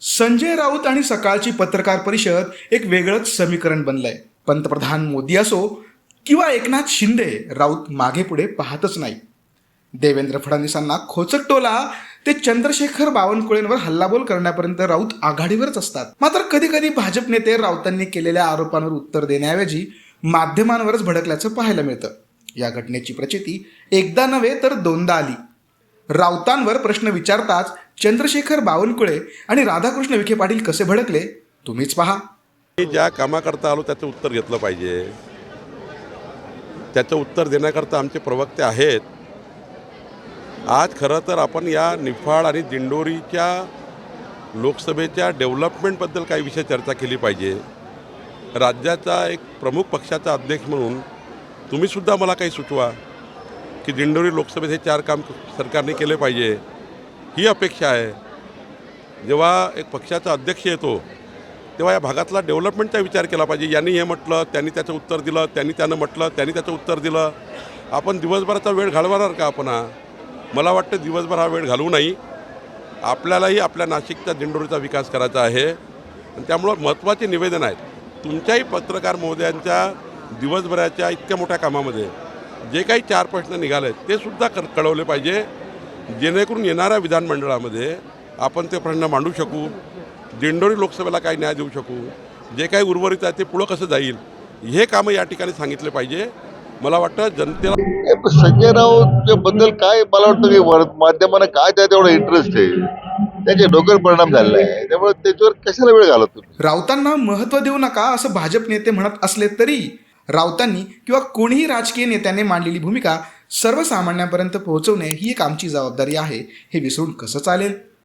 संजय राऊत आणि सकाळची पत्रकार परिषद एक वेगळंच समीकरण बनलंय. पंतप्रधान मोदी असो किंवा एकनाथ शिंदे राऊत मागे पुढे पाहतच नाही. देवेंद्र फडणवीसांना खोचक टोला ते चंद्रशेखर बावनकुळेंवर हल्लाबोल करण्यापर्यंत राऊत आघाडीवरच असतात. मात्र कधी कधी भाजप नेते राऊतांनी केलेल्या आरोपांवर उत्तर देण्याऐवजी माध्यमांवरच भडकल्याचं पाहायला मिळतं. या घटनेची प्रचिती एकदा नव्हे तर दोनदा आली. राऊतांवर प्रश्न विचारताच चंद्रशेखर बावनकुळे आणि राधाकृष्ण विखे पाटील कसे भडकले तुम्हीच पहा. मी ज्या कामाकरता आलो त्याचं उत्तर घेतलं पाहिजे. त्याचं उत्तर देण्याकरता आमचे प्रवक्ते आहेत. आज खरं तर आपण या निफाड आणि दिंडोरीच्या लोकसभेच्या डेव्हलपमेंटबद्दल काही विषय चर्चा केली पाहिजे. राज्याचा एक प्रमुख पक्षाचा अध्यक्ष म्हणून तुम्हीसुद्धा मला काही सुचवा की दिंडोरी लोकसभेत हे चार काम सरकारने केले पाहिजे. ही अपेक्षा आहे. जेव्हा एक पक्षाचा अध्यक्ष येतो तेव्हा या भागातला डेव्हलपमेंटचा विचार केला पाहिजे. यांनी हे म्हटलं त्यांनी त्याचं उत्तर दिलं त्यांनी त्यानं म्हटलं त्यांनी त्याचं उत्तर दिलं. आपण दिवसभराचा वेळ घालवणार का आपण हा? मला वाटतं दिवसभर हा वेळ घालवू नाही. आपल्यालाही आपल्या नाशिकच्या दिंडोरीचा विकास करायचा आहे. आणि त्यामुळं महत्त्वाचे निवेदन आहेत. तुमच्याही पत्रकार महोदयांच्या दिवसभराच्या इतक्या मोठ्या कामामध्ये जे काही चार प्रश्न निघाले आहेत ते सुद्धा क कळवले पाहिजे. जेणेकरून येणाऱ्या विधानमंडळामध्ये आपण ते प्रश्न मांडू शकू. दिंडोरी लोकसभेला काही न्याय देऊ शकू. जे काही उर्वरित आहे ते पुढं कसं जाईल हे कामं या ठिकाणी सांगितले पाहिजे. मला वाटतं जनतेला संजय राऊत बद्दल काय मला वाटतं की माध्यमांना काय त्यात एवढा इंटरेस्ट आहे? त्याचे डोक्यावर परिणाम झालेला आहे त्यामुळे त्याच्यावर कशाला वेळ घालत राऊतांना महत्त्व देऊ नका असं भाजप नेते म्हणत असले तरी राऊतांनी किंवा कोणीही राजकीय नेत्याने मांडलेली भूमिका सर्वसामान्यांपर्यंत पोहोचवणे ही एक आमची जबाबदारी आहे. हे विसरून कसं चालेल?